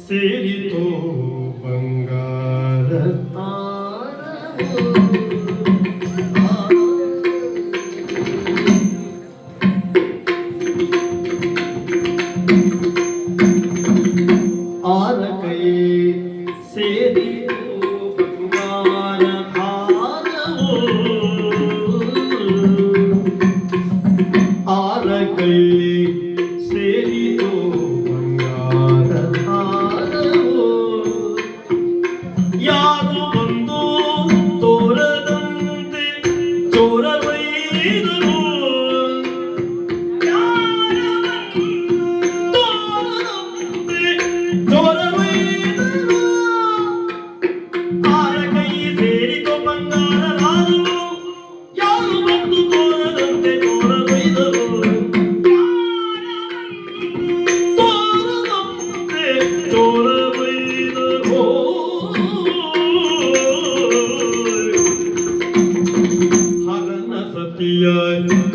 ಸೇರಿತೋ ಬಂಗಾರ ಆರ ಯಾರು ಬಂದು ತೋರದಂತೆ ಚೋರ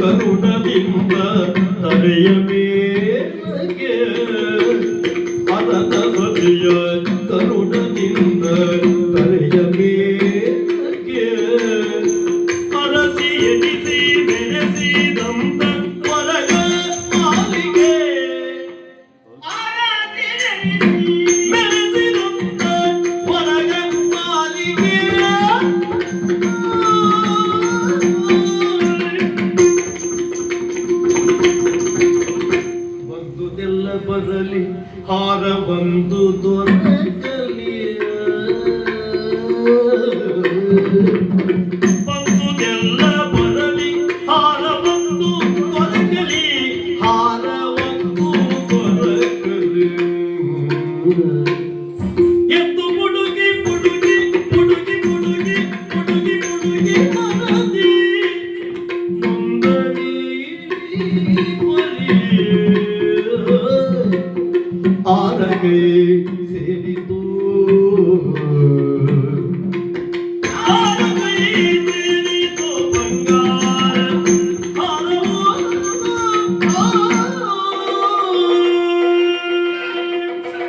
ಕರುಣದಿಂದ ತಲೆಯ ಮೇಗೆ ಹರನ ಸತಿಯ ಕರುಣದಿಂದ ತಲೆಯ ಮೇಗೆ ಅರಸಿ ಎನಿಸಿ ಬೆರೆಸಿದಂತ ಹೊರಗ ಮಾಲಿಗೆ ಮೆರೆಸಿದಂತ ಬರಲಿ ಹಾರ ಬಂದು Hare